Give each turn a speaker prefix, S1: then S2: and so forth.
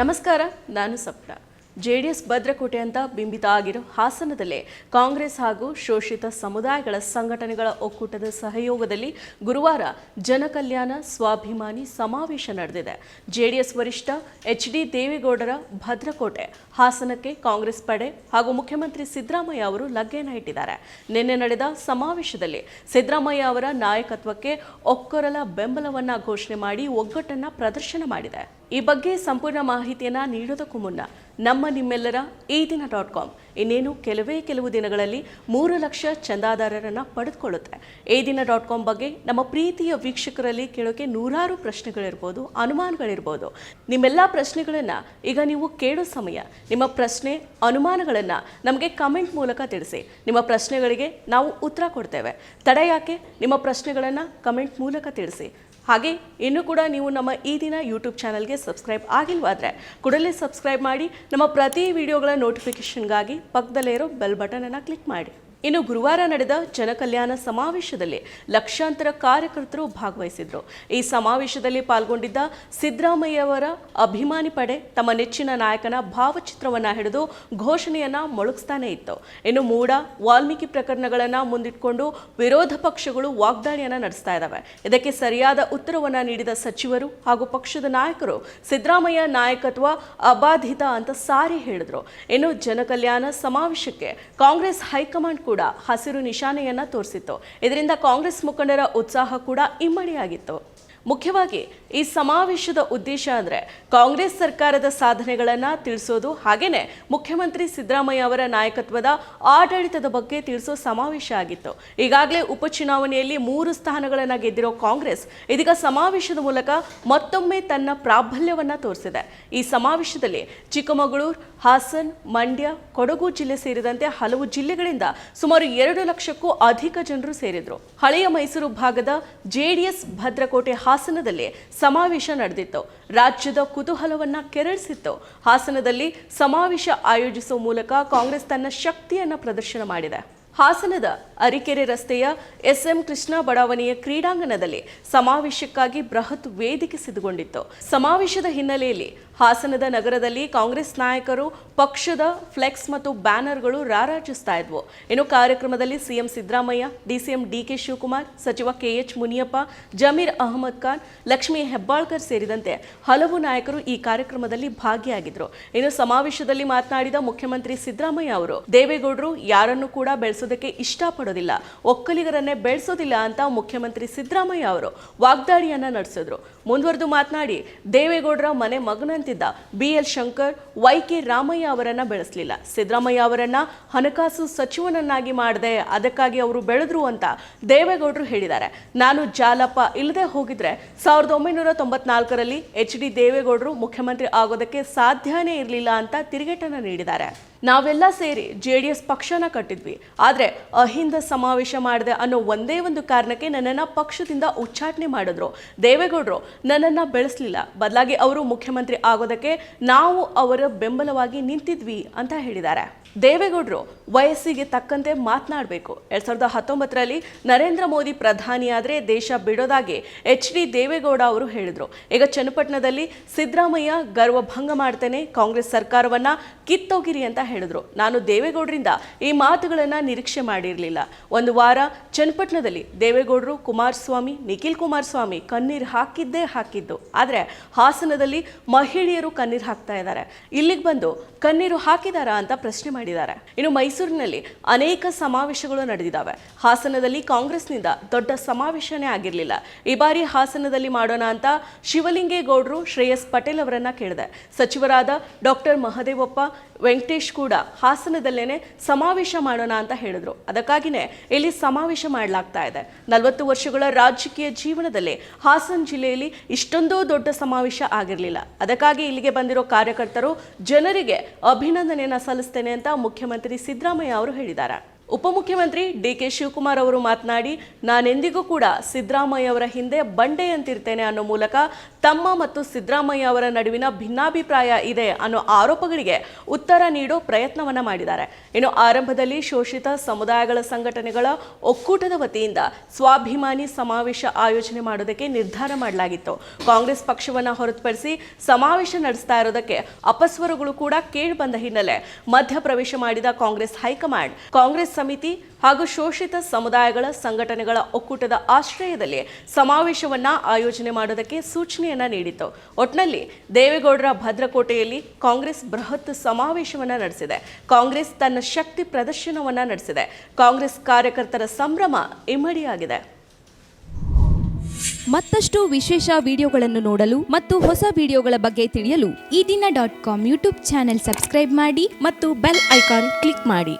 S1: ನಮಸ್ಕಾರ, ನಾನು Sapna J D S ಭದ್ರಕೋಟೆ ಅಂತ ಬಿಂಬಿತ ಆಗಿರೋ ಹಾಸನದಲ್ಲೇ ಕಾಂಗ್ರೆಸ್ ಹಾಗೂ ಶೋಷಿತ ಸಮುದಾಯಗಳ ಸಂಘಟನೆಗಳ ಒಕ್ಕೂಟದ ಸಹಯೋಗದಲ್ಲಿ ಗುರುವಾರ ಜನಕಲ್ಯಾಣ ಸ್ವಾಭಿಮಾನಿ ಸಮಾವೇಶ ನಡೆದಿದೆ. ಜೆಡಿಎಸ್ ವರಿಷ್ಠ ಎಚ್ ಡಿ ದೇವೇಗೌಡರ ಭದ್ರಕೋಟೆ, ಹಾಸನಕ್ಕೆ ಕಾಂಗ್ರೆಸ್ ಪಡೆ ಹಾಗೂ ಮುಖ್ಯಮಂತ್ರಿ ಸಿದ್ದರಾಮಯ್ಯ ಅವರು ಲಗ್ಗೆಯನ್ನು ಇಟ್ಟಿದ್ದಾರೆ. ನಿನ್ನೆ ನಡೆದ ಸಮಾವೇಶದಲ್ಲಿ ಸಿದ್ದರಾಮಯ್ಯ ಅವರ ನಾಯಕತ್ವಕ್ಕೆ ಒಕ್ಕೊರಲ ಬೆಂಬಲವನ್ನು ಘೋಷಣೆ ಮಾಡಿ ಒಗ್ಗಟ್ಟನ್ನು ಪ್ರದರ್ಶನ ಮಾಡಿದೆ. ಈ ಬಗ್ಗೆ ಸಂಪೂರ್ಣ ಮಾಹಿತಿಯನ್ನು ನೀಡೋದಕ್ಕೂ ಮುನ್ನ ನಮ್ಮ ನಿಮ್ಮೆಲ್ಲರ ಈ ದಿನ ಡಾಟ್ ಕಾಮ್ ಇನ್ನೇನು ಕೆಲವೇ ಕೆಲವು ದಿನಗಳಲ್ಲಿ ಮೂರು ಲಕ್ಷ ಚಂದಾದಾರರನ್ನು ಪಡೆದುಕೊಳ್ಳುತ್ತೆ. ಈ ದಿನ ಡಾಟ್ ಕಾಮ್ ಬಗ್ಗೆ ನಮ್ಮ ಪ್ರೀತಿಯ ವೀಕ್ಷಕರಲ್ಲಿ ಕೇಳೋಕೆ ನೂರಾರು ಪ್ರಶ್ನೆಗಳಿರ್ಬೋದು, ಅನುಮಾನಗಳಿರ್ಬೋದು. ನಿಮ್ಮೆಲ್ಲ ಪ್ರಶ್ನೆಗಳನ್ನು ಈಗ ನೀವು ಕೇಳೋ ಸಮಯ, ನಿಮ್ಮ ಪ್ರಶ್ನೆ, ಅನುಮಾನಗಳನ್ನು ನಮಗೆ ಕಮೆಂಟ್ ಮೂಲಕ ತಿಳಿಸಿ. ನಿಮ್ಮ ಪ್ರಶ್ನೆಗಳಿಗೆ ನಾವು ಉತ್ತರ ಕೊಡ್ತೇವೆ. ತಡ ಯಾಕೆ? ನಿಮ್ಮ ಪ್ರಶ್ನೆಗಳನ್ನು ಕಮೆಂಟ್ ಮೂಲಕ ತಿಳಿಸಿ. ಹಾಗೆ ಇನ್ನು ಕೂಡ ನೀವು ನಮ್ಮ ಈ ದಿನ ಯೂಟ್ಯೂಬ್ ಚಾನಲ್ಗೆ ಸಬ್ಸ್ಕ್ರೈಬ್ ಆಗಿಲ್ವಾದರೆ ಕೂಡಲೇ ಸಬ್ಸ್ಕ್ರೈಬ್ ಮಾಡಿ ನಮ್ಮ ಪ್ರತಿ ವಿಡಿಯೋಗಳ ನೋಟಿಫಿಕೇಷನ್ಗಾಗಿ ಪಕ್ಕದಲ್ಲೇ ಇರೋ ಬೆಲ್ ಬಟನನ್ನು ಕ್ಲಿಕ್ ಮಾಡಿ. ಇನ್ನು ಗುರುವಾರ ನಡೆದ ಜನಕಲ್ಯಾಣ ಸಮಾವೇಶದಲ್ಲಿ ಲಕ್ಷಾಂತರ ಕಾರ್ಯಕರ್ತರು ಭಾಗವಹಿಸಿದ್ರು. ಈ ಸಮಾವೇಶದಲ್ಲಿ ಪಾಲ್ಗೊಂಡಿದ್ದ ಸಿದ್ದರಾಮಯ್ಯವರ ಅಭಿಮಾನಿ ಪಡೆ ತಮ್ಮ ನೆಚ್ಚಿನ ನಾಯಕನ ಭಾವಚಿತ್ರವನ್ನ ಹಿಡಿದು ಘೋಷಣೆಯನ್ನ ಮೊಳಗಿಸ್ತಾನೆ ಇತ್ತು. ಇನ್ನು ಮೂಡ, ವಾಲ್ಮೀಕಿ ಪ್ರಕರಣಗಳನ್ನ ಮುಂದಿಟ್ಕೊಂಡು ವಿರೋಧ ಪಕ್ಷಗಳು ವಾಗ್ದಾಳಿಯನ್ನ ನಡೆಸ್ತಾ ಇದ್ದಾವೆ ಇದಕ್ಕೆ ಸರಿಯಾದ ಉತ್ತರವನ್ನ ನೀಡಿದ ಸಚಿವರು ಹಾಗೂ ಪಕ್ಷದ ನಾಯಕರು ಸಿದ್ದರಾಮಯ್ಯ ನಾಯಕತ್ವ ಅಬಾಧಿತ ಅಂತ ಸಾರಿ ಹೇಳಿದ್ರು. ಇನ್ನು ಜನಕಲ್ಯಾಣ ಸಮಾವೇಶಕ್ಕೆ ಕಾಂಗ್ರೆಸ್ ಹೈಕಮಾಂಡ್ ಕೂಡ ಹಸಿರು ನಿಶಾನೆಯನ್ನ ತೋರಿಸಿತ್ತು. ಇದರಿಂದ ಕಾಂಗ್ರೆಸ್ ಮುಖಂಡರ ಉತ್ಸಾಹ ಕೂಡ ಇಮ್ಮಡಿಯಾಗಿತ್ತು. ಮುಖ್ಯವಾಗಿ ಈ ಸಮಾವೇಶದ ಉದ್ದೇಶ ಅಂದರೆ ಕಾಂಗ್ರೆಸ್ ಸರ್ಕಾರದ ಸಾಧನೆಗಳನ್ನು ತಿಳಿಸೋದು, ಹಾಗೇನೆ ಮುಖ್ಯಮಂತ್ರಿ ಸಿದ್ದರಾಮಯ್ಯ ಅವರ ನಾಯಕತ್ವದ ಆಡಳಿತದ ಬಗ್ಗೆ ತಿಳಿಸೋ ಸಮಾವೇಶ ಆಗಿತ್ತು. ಈಗಾಗಲೇ ಉಪಚುನಾವಣೆಯಲ್ಲಿ ಮೂರು ಸ್ಥಾನಗಳನ್ನು ಗೆದ್ದಿರೋ ಕಾಂಗ್ರೆಸ್ ಇದೀಗ ಸಮಾವೇಶದ ಮೂಲಕ ಮತ್ತೊಮ್ಮೆ ತನ್ನ ಪ್ರಾಬಲ್ಯವನ್ನ ತೋರಿಸಿದೆ. ಈ ಸಮಾವೇಶದಲ್ಲಿ ಚಿಕ್ಕಮಗಳೂರು, ಹಾಸನ್, ಮಂಡ್ಯ, ಕೊಡಗು ಜಿಲ್ಲೆ ಸೇರಿದಂತೆ ಹಲವು ಜಿಲ್ಲೆಗಳಿಂದ ಸುಮಾರು ಎರಡು ಲಕ್ಷಕ್ಕೂ ಅಧಿಕ ಜನರು ಸೇರಿದ್ರು. ಹಳೆಯ ಮೈಸೂರು ಭಾಗದ ಜೆಡಿಎಸ್ ಭದ್ರಕೋಟೆ ಹಾಸನದಲ್ಲಿ ಸಮಾವೇಶ ನಡೆದಿತ್ತು. ರಾಜ್ಯದ ಕುತೂಹಲವನ್ನ ಕೆರಳಿಸಿತ್ತು. ಹಾಸನದಲ್ಲಿ ಸಮಾವೇಶ ಆಯೋಜಿಸುವ ಮೂಲಕ ಕಾಂಗ್ರೆಸ್ ತನ್ನ ಶಕ್ತಿಯನ್ನ ಪ್ರದರ್ಶನ ಮಾಡಿದೆ. ಹಾಸನದ ಅರಿಕೆರೆ ರಸ್ತೆಯ ಎಸ್ಎಂ ಕೃಷ್ಣ ಬಡಾವಣೆಯ ಕ್ರೀಡಾಂಗಣದಲ್ಲಿ ಸಮಾವೇಶಕ್ಕಾಗಿ ಬೃಹತ್ ವೇದಿಕೆ ಸಿದ್ಧಗೊಂಡಿತ್ತು ಸಮಾವೇಶದ ಹಿನ್ನೆಲೆಯಲ್ಲಿ ಹಾಸನದ ನಗರದಲ್ಲಿ ಕಾಂಗ್ರೆಸ್ ನಾಯಕರು, ಪಕ್ಷದ ಫ್ಲೆಕ್ಸ್ ಮತ್ತು ಬ್ಯಾನರ್ಗಳು ರಾರಾಜಿಸ್ತಾ ಇದ್ವು. ಇನ್ನು ಕಾರ್ಯಕ್ರಮದಲ್ಲಿ CM Siddaramaiah, DCM DK Shivakumar, ಸಚಿವ ಕೆಎಚ್ ಮುನಿಯಪ್ಪ, ಜಮೀರ್ ಅಹಮದ್ ಖಾನ್, ಲಕ್ಷ್ಮೀ ಹೆಬ್ಬಾಳ್ಕರ್ ಸೇರಿದಂತೆ ಹಲವು ನಾಯಕರು ಈ ಕಾರ್ಯಕ್ರಮದಲ್ಲಿ ಭಾಗಿಯಾಗಿದ್ರು. ಇನ್ನು ಸಮಾವೇಶದಲ್ಲಿ ಮಾತನಾಡಿದ ಮುಖ್ಯಮಂತ್ರಿ ಸಿದ್ದರಾಮಯ್ಯ ಅವರು, ದೇವೇಗೌಡರು ಯಾರನ್ನು ಕೂಡ ಬೆಳೆಸೋದಕ್ಕೆ ಇಷ್ಟಪಡೋದಿಲ್ಲ. ಒಕ್ಕಲಿಗರನ್ನೇ ಬೆಳೆಸೋದಿಲ್ಲ ಅಂತ ಮುಖ್ಯಮಂತ್ರಿ ಸಿದ್ದರಾಮಯ್ಯ ಅವರು ವಾಗ್ದಾಳಿಯನ್ನ ನಡೆಸಿದ್ರು. ಮುಂದುವರೆದು ಮಾತನಾಡಿ, ದೇವೇಗೌಡರ ಮನೆ ಮಗನಂತಿದ್ದ B L Shankar Y K Ramaiah ಅವರನ್ನ ಬೆಳೆಸಲಿಲ್ಲ. ಸಿದ್ದರಾಮಯ್ಯ ಅವರನ್ನ ಹಣಕಾಸು ಸಚಿವನನ್ನಾಗಿ ಮಾಡಿದೆ ಅದಕ್ಕಾಗಿ ಅವರು ಬೆಳೆದ್ರು ಅಂತ ದೇವೇಗೌಡರು ಹೇಳಿದ್ದಾರೆ. ನಾನು ಜಾಲಪ್ಪ ಇಲ್ಲದೆ ಹೋಗಿದ್ರೆ ಸಾವಿರದ ಒಂಬೈನೂರ ತೊಂಬತ್ನಾಲ್ಕರಲ್ಲಿ ಎಚ್ ಡಿ ದೇವೇಗೌಡರು ಮುಖ್ಯಮಂತ್ರಿ ಆಗೋದಕ್ಕೆ ಸಾಧ್ಯನೇ ಇರಲಿಲ್ಲ ಅಂತ ತಿರುಗೇಟನ್ನು ನೀಡಿದ್ದಾರೆ. ನಾವೆಲ್ಲ ಸೇರಿ ಜೆ ಡಿ ಎಸ್ ಪಕ್ಷನ ಕಟ್ಟಿದ್ವಿ. ಆದರೆ ಅಹಿಂದ ಸಮಾವೇಶ ಮಾಡಿದೆ ಅನ್ನೋ ಒಂದೇ ಒಂದು ಕಾರಣಕ್ಕೆ ನನ್ನನ್ನು ಪಕ್ಷದಿಂದ ಉಚ್ಚಾಟನೆ ಮಾಡಿದ್ರು. ದೇವೇಗೌಡರು ನನ್ನನ್ನು ಬೆಳೆಸಲಿಲ್ಲ. ಬದಲಾಗಿ ಅವರು ಮುಖ್ಯಮಂತ್ರಿ ಆಗೋದಕ್ಕೆ ನಾವು ಅವರ ಬೆಂಬಲವಾಗಿ ನಿಂತಿದ್ವಿ ಅಂತ ಹೇಳಿದ್ದಾರೆ. ದೇವೇಗೌಡರು ವಯಸ್ಸಿಗೆ ತಕ್ಕಂತೆ ಮಾತನಾಡಬೇಕು. ಎರಡ್ ಸಾವಿರದ ಹತ್ತೊಂಬತ್ತರಲ್ಲಿ ನರೇಂದ್ರ ಮೋದಿ ಪ್ರಧಾನಿಯಾದರೆ ದೇಶ ಬಿಡೋದಾಗಿ ಎಚ್ ಡಿ ದೇವೇಗೌಡ ಅವರು ಹೇಳಿದರು. ಈಗ ಚನ್ನಪಟ್ಟಣದಲ್ಲಿ ಸಿದ್ದರಾಮಯ್ಯ ಗರ್ವಭಂಗ ಮಾಡ್ತೇನೆ, ಕಾಂಗ್ರೆಸ್ ಸರ್ಕಾರವನ್ನ ಕಿತ್ತೋಗಿರಿ ಅಂತ ಹೇಳಿದ್ರು. ನಾನು ದೇವೇಗೌಡರಿಂದ ಈ ಮಾತುಗಳನ್ನು ನಿರೀಕ್ಷೆ ಮಾಡಿರಲಿಲ್ಲ. ಒಂದು ವಾರ ಚನ್ನಪಟ್ಟಣದಲ್ಲಿ ದೇವೇಗೌಡರು, ಕುಮಾರಸ್ವಾಮಿ, ನಿಖಿಲ್ ಕುಮಾರಸ್ವಾಮಿ ಕಣ್ಣೀರು ಹಾಕಿದ್ದೇ ಹಾಕಿದ್ದು. ಆದರೆ ಹಾಸನದಲ್ಲಿ ಮಹಿಳೆಯರು ಕಣ್ಣೀರು ಹಾಕ್ತಾ ಇದ್ದಾರೆ. ಇಲ್ಲಿಗೆ ಬಂದು ಕಣ್ಣೀರು ಹಾಕಿದಾರಾ ಅಂತ ಪ್ರಶ್ನೆ ಮಾಡಿದ್ದಾರೆ. ಇನ್ನು ಮೈಸೂರಿನಲ್ಲಿ ಅನೇಕ ಸಮಾವೇಶಗಳು ನಡೆದಿದ್ದಾವೆ. ಹಾಸನದಲ್ಲಿ ಕಾಂಗ್ರೆಸ್ನಿಂದ ದೊಡ್ಡ ಸಮಾವೇಶನೇ ಆಗಿರಲಿಲ್ಲ. ಈ ಬಾರಿ ಹಾಸನದಲ್ಲಿ ಮಾಡೋಣ ಅಂತ ಶಿವಲಿಂಗೇಗೌಡರು ಶ್ರೇಯಸ್ ಪಟೇಲ್ ಅವರನ್ನ ಕೇಳಿದೆ. ಸಚಿವರಾದ ಡಾಕ್ಟರ್ ಮಹದೇವಪ್ಪ ವೆಂಕಟೇಶ್ ಕೂಡ ಹಾಸನದಲ್ಲೇನೆ ಸಮಾವೇಶ ಮಾಡೋಣ ಅಂತ ಹೇಳಿದ್ರು. ಅದಕ್ಕಾಗಿನೇ ಇಲ್ಲಿ ಸಮಾವೇಶ ಮಾಡಲಾಗ್ತಾ ಇದೆ. ನಲವತ್ತು ವರ್ಷಗಳ ರಾಜಕೀಯ ಜೀವನದಲ್ಲಿ ಹಾಸನ ಜಿಲ್ಲೆಯಲ್ಲಿ ಇಷ್ಟೊಂದು ದೊಡ್ಡ ಸಮಾವೇಶ ಆಗಿರಲಿಲ್ಲ. ಅದಕ್ಕಾಗಿ ಇಲ್ಲಿಗೆ ಬಂದಿರೋ ಕಾರ್ಯಕರ್ತರು ಜನರಿಗೆ ಅಭಿನಂದನೆಯನ್ನು ಸಲ್ಲಿಸ್ತೇನೆ ಅಂತ ಮುಖ್ಯಮಂತ್ರಿ ಸಿದ್ದರಾಮಯ್ಯ ಅವರು ಹೇಳಿದ್ದಾರೆ. ಉಪಮುಖ್ಯಮಂತ್ರಿ ಡಿಕೆ ಶಿವಕುಮಾರ್ ಅವರು ಮಾತನಾಡಿ, ನಾನೆಂದಿಗೂ ಕೂಡ ಸಿದ್ದರಾಮಯ್ಯ ಅವರ ಹಿಂದೆ ಬಂಡೆಯಂತಿರ್ತೇನೆ ಅನ್ನೋ ಮೂಲಕ ತಮ್ಮ ಮತ್ತು ಸಿದ್ದರಾಮಯ್ಯ ಅವರ ನಡುವಿನ ಭಿನ್ನಾಭಿಪ್ರಾಯ ಇದೆ ಅನ್ನೋ ಆರೋಪಗಳಿಗೆ ಉತ್ತರ ನೀಡೋ ಪ್ರಯತ್ನವನ್ನ ಮಾಡಿದ್ದಾರೆ. ಇನ್ನು ಆರಂಭದಲ್ಲಿ ಶೋಷಿತ ಸಮುದಾಯಗಳ ಸಂಘಟನೆಗಳ ಒಕ್ಕೂಟದ ವತಿಯಿಂದ ಸ್ವಾಭಿಮಾನಿ ಸಮಾವೇಶ ಆಯೋಜನೆ ಮಾಡೋದಕ್ಕೆ ನಿರ್ಧಾರ ಮಾಡಲಾಗಿತ್ತು. ಕಾಂಗ್ರೆಸ್ ಪಕ್ಷವನ್ನ ಹೊರತುಪಡಿಸಿ ಸಮಾವೇಶ ನಡೆಸ್ತಾ ಇರೋದಕ್ಕೆ ಅಪಸ್ವರಗಳು ಕೂಡ ಕೇಳಿ ಬಂದ ಹಿನ್ನೆಲೆ ಮಧ್ಯಪ್ರವೇಶ ಮಾಡಿದ ಕಾಂಗ್ರೆಸ್ ಹೈಕಮಾಂಡ್, ಕಾಂಗ್ರೆಸ್ ಸಮಿತಿ ಹಾಗೂ ಶೋಷಿತ ಸಮುದಾಯಗಳ ಸಂಘಟನೆಗಳ ಒಕ್ಕೂಟದ ಆಶ್ರಯದಲ್ಲಿ ಸಮಾವೇಶವನ್ನು ಆಯೋಜನೆ ಮಾಡೋದಕ್ಕೆ ಸೂಚನೆಯನ್ನ ನೀಡಿತ್ತು. ಒಟ್ನಲ್ಲಿ ದೇವೇಗೌಡರ ಭದ್ರಕೋಟೆಯಲ್ಲಿ ಕಾಂಗ್ರೆಸ್ ಬೃಹತ್ ಸಮಾವೇಶವನ್ನು ನಡೆಸಿದೆ. ಕಾಂಗ್ರೆಸ್ ತನ್ನ ಶಕ್ತಿ ಪ್ರದರ್ಶನವನ್ನ ನಡೆಸಿದೆ. ಕಾಂಗ್ರೆಸ್ ಕಾರ್ಯಕರ್ತರ ಸಂಭ್ರಮ ಇಮ್ಮಡಿಯಾಗಿದೆ.
S2: ಮತ್ತಷ್ಟು ವಿಶೇಷ ವಿಡಿಯೋಗಳನ್ನು ನೋಡಲು ಮತ್ತು ಹೊಸ ವಿಡಿಯೋಗಳ ಬಗ್ಗೆ ತಿಳಿಯಲು
S3: Ee Dina dot com YouTube channel subscribe ಮಾಡಿ
S2: ಮತ್ತು ಬೆಲ್ ಐಕಾನ್ ಕ್ಲಿಕ್ ಮಾಡಿ.